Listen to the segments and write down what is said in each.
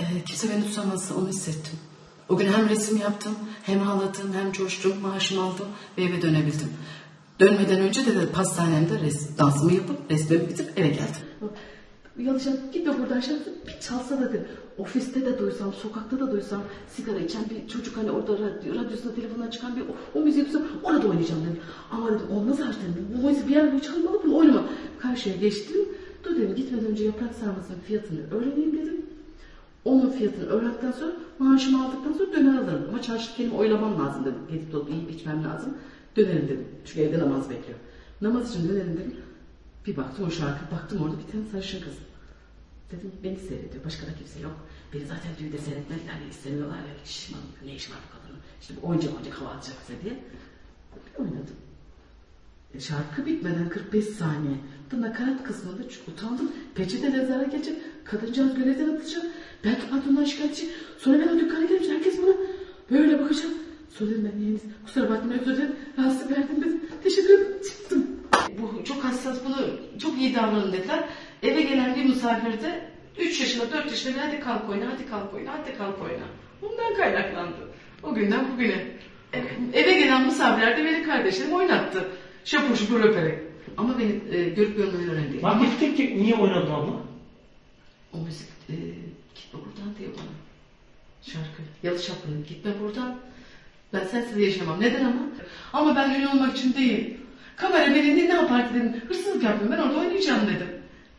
Ee, kimse beni tutamazsa onu hissettim. O gün hem resim yaptım, hem ağladım, hem coştum, maaşımı aldım ve eve dönebildim. Dönmeden önce de, de pastanemde res, dansımı yapıp resmimi bitirip eve geldim. Yalışan gitme buradan şimdi bir çalsa da dedim. Ofiste de duysam, sokakta da duysam, sigara içen bir çocuk hani orada radyo, radyosuna telefonuna çıkan bir o, o müziği duysam orada oynayacağım dedim. Ama dedim olmaz artık dedim. Bu müziği bir yer bu çalmalı bunu oynama. Karşıya geçtim Dedim gitmeden önce yaprak sarmasının fiyatını öğreneyim dedim. Onun fiyatını öğrendikten sonra maaşımı aldıktan sonra döner alırım. Ama çarşı kendimi oylamam lazım dedim. Gidip dolup yiyip içmem lazım. Dönerim dedim. Çünkü evde namaz bekliyor. Namaz için dönerim dedim. Bir baktım o şarkı, baktım orada bir tane sarışın kız. Dedim beni seyrediyor, başka da kimse yok. Beni zaten düğünde seyretmediler ya, istemiyorlar ya. Şişman, ne iş var bu kadının? İşte bu oyuncak oyuncak hava atacak bize diye. Oynadım. Şarkı bitmeden 45 saniye. Bu nakarat kısmında çünkü utandım. Peçete zarar gelecek. Kadıncağız görevden atacak. Belki patrondan şikayetçi. Sonra ben o dükkana gelince herkes bana böyle bakacak. Sonra dedim ben neyiniz? Kusura bakmayın özür dilerim. Rahatsız verdim dedim. Teşekkür ederim. Çıktım. Bu çok hassas, bunu çok iyi davranın dediler. Eve gelen bir misafir de 3 yaşında, 4 yaşında hadi kalk oyna, hadi kalk oyna, hadi kalk oyna. Bundan kaynaklandı. O günden bugüne. Eve gelen misafirler de beni kardeşlerim oynattı. Şapur şupur öperek. Ama beni e, görüp görmeyi öğrendi. Bak gittik ki niye oynadın abla? O müzik e, gitme buradan diyor bana. Şarkı. Yalı Çapkın'ın gitme buradan. Ben sensiz yaşamam. Neden ama? Ama ben ünlü olmak için değil. Kamera belinde ne yapar dedim. Hırsızlık yaptım. Ben orada oynayacağım dedim.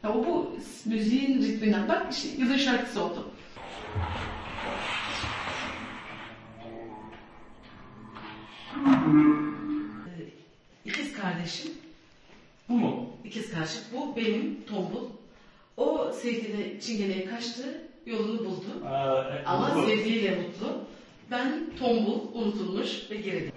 Ya o bu müziğin ritminden. Bak işte yılın şarkısı oldu. Ee, İkiz kardeşim. Bu mu? İkiz kardeşim. Bu benim tombul. O sevdiğine çingeneye kaçtı. Yolunu buldu. Aa, e, Ama bu. sevdiğiyle mutlu. Ben tombul, unutulmuş ve geride.